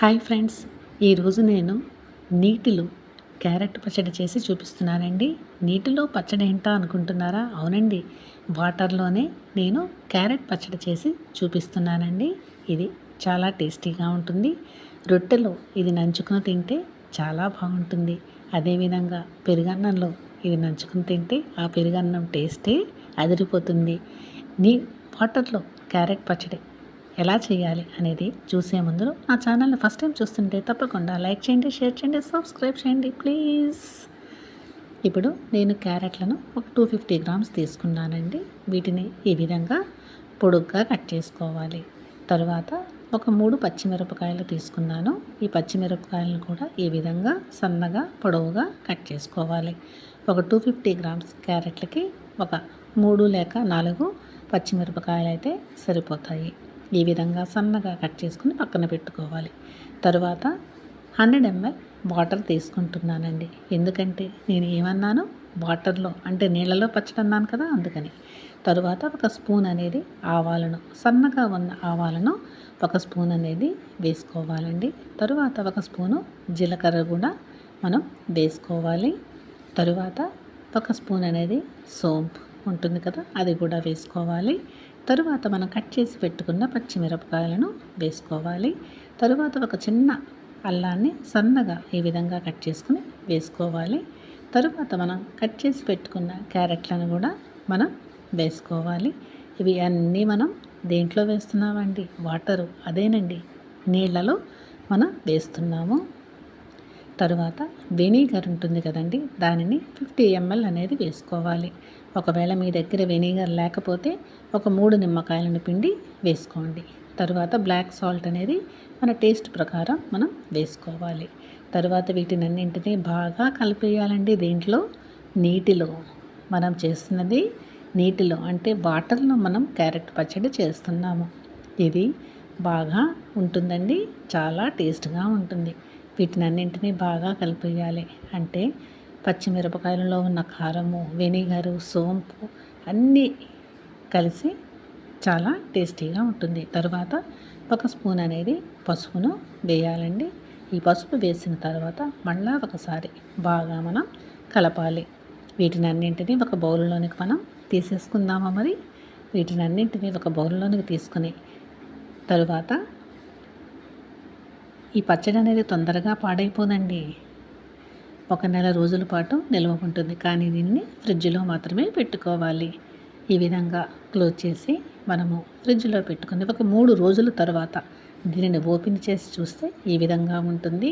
Hi friends. ఈరోజు నేను నీటిలో క్యారెట్ పచ్చడి చేసి చూపిస్తున్నానండి. నీటిలో పచ్చడి ఏంటా అనుకుంటున్నారా? అవునండి. వాటర్లోనే నేను క్యారెట్ పచ్చడి చేసి చూపిస్తున్నానండి. ఇది చాలా టేస్టీగా ఉంటుంది. రొట్టెలో ఇది నంచుకుని తింటే చాలా బాగుంటుంది. అదేవిధంగా పెరుగన్నంలో ఇది నంచుకుని తింటే ఆ పెరుగన్నం టేస్టే అదిరిపోతుంది. నీ వాటర్లో క్యారెట్ పచ్చడి ఎలా చేయాలి అనేది చూసే ముందు నా ఛానల్ని ఫస్ట్ టైం చూస్తుంటే తప్పకుండా లైక్ చేయండి షేర్ చేయండి సబ్స్క్రైబ్ చేయండి ప్లీజ్ ఇప్పుడు నేను క్యారెట్లను ఒక టూ ఫిఫ్టీ గ్రామ్స్ తీసుకున్నానండి. వీటిని ఈ విధంగా పొడుగ్గా కట్ చేసుకోవాలి. తర్వాత ఒక మూడు పచ్చిమిరపకాయలు తీసుకున్నాను. ఈ పచ్చిమిరపకాయలను కూడా ఈ విధంగా సన్నగా పొడవుగా కట్ చేసుకోవాలి. ఒక టూ ఫిఫ్టీ గ్రామ్స్ క్యారెట్లకి ఒక మూడు లేక నాలుగు పచ్చిమిరపకాయలు అయితే సరిపోతాయి. ఈ విధంగా సన్నగా కట్ చేసుకుని పక్కన పెట్టుకోవాలి. తరువాత హండ్రెడ్ ఎంఎల్ వాటర్ తీసుకుంటున్నానండి. ఎందుకంటే నేను ఏమన్నాను? వాటర్లో అంటే నీళ్ళలో పచ్చడి అన్నాను కదా అందుకని. తరువాత ఒక స్పూన్ అనేది ఆవాలను సన్నగా ఉన్న ఆవాలను ఒక స్పూన్ అనేది వేసుకోవాలండి. తరువాత ఒక స్పూను జీలకర్ర కూడా మనం వేసుకోవాలి. తరువాత ఒక స్పూన్ అనేది సోంపు ఉంటుంది కదా అది కూడా వేసుకోవాలి. తరువాత మనం కట్ చేసి పెట్టుకున్న పచ్చిమిరపకాయలను వేసుకోవాలి. తరువాత ఒక చిన్న అల్లాన్ని సన్నగా ఈ విధంగా కట్ చేసుకుని వేసుకోవాలి. తరువాత మనం కట్ చేసి పెట్టుకున్న క్యారెట్లను కూడా మనం వేసుకోవాలి. ఇవి అన్నీ మనం దేంట్లో వేస్తున్నామండి? వాటరు. అదేనండి. నీళ్ళలో మనం వేస్తున్నాము. తరువాత వెనిగర్ ఉంటుంది కదండి దానిని ఫిఫ్టీ ఎంఎల్ అనేది వేసుకోవాలి. ఒకవేళ మీ దగ్గర వెనిగర్ లేకపోతే ఒక మూడు నిమ్మకాయలను పిండి వేసుకోండి. తరువాత బ్లాక్ సాల్ట్ అనేది మన టేస్ట్ ప్రకారం మనం వేసుకోవాలి. తరువాత వీటినన్నింటినీ బాగా కలిపేయాలండి దీంట్లో. నీటిలో మనం చేస్తున్నది నీటిలో అంటే వాటర్లో మనం క్యారెట్ పచ్చడి చేస్తున్నాము. ఇది బాగా ఉంటుందండి చాలా టేస్ట్గా ఉంటుంది. వీటినన్నింటినీ బాగా కలిపేయాలి. అంటే పచ్చిమిరపకాయలలో ఉన్న కారము వెనిగరు సోంపు అన్నీ కలిసి చాలా టేస్టీగా ఉంటుంది. తర్వాత ఒక స్పూన్ అనేది పసుపును వేయాలండి. ఈ పసుపు వేసిన తర్వాత మళ్ళా ఒకసారి బాగా మనం కలపాలి. వీటిని అన్నింటినీ ఒక బౌల్లోనికి మనం తీసేసుకుందామా మరి? వీటిని అన్నింటినీ ఒక బౌల్లోనికి తీసుకుని తరువాత ఈ పచ్చడి అనేది తొందరగా పాడైపోదండి. ఒక నెల రోజుల పాటు నిల్వ ఉంటుంది. కానీ దీన్ని ఫ్రిడ్జ్లో మాత్రమే పెట్టుకోవాలి. ఈ విధంగా క్లోజ్ చేసి మనము ఫ్రిడ్జ్లో పెట్టుకుని ఒక మూడు రోజుల తర్వాత దీనిని ఓపెన్ చేసి చూస్తే ఈ విధంగా ఉంటుంది.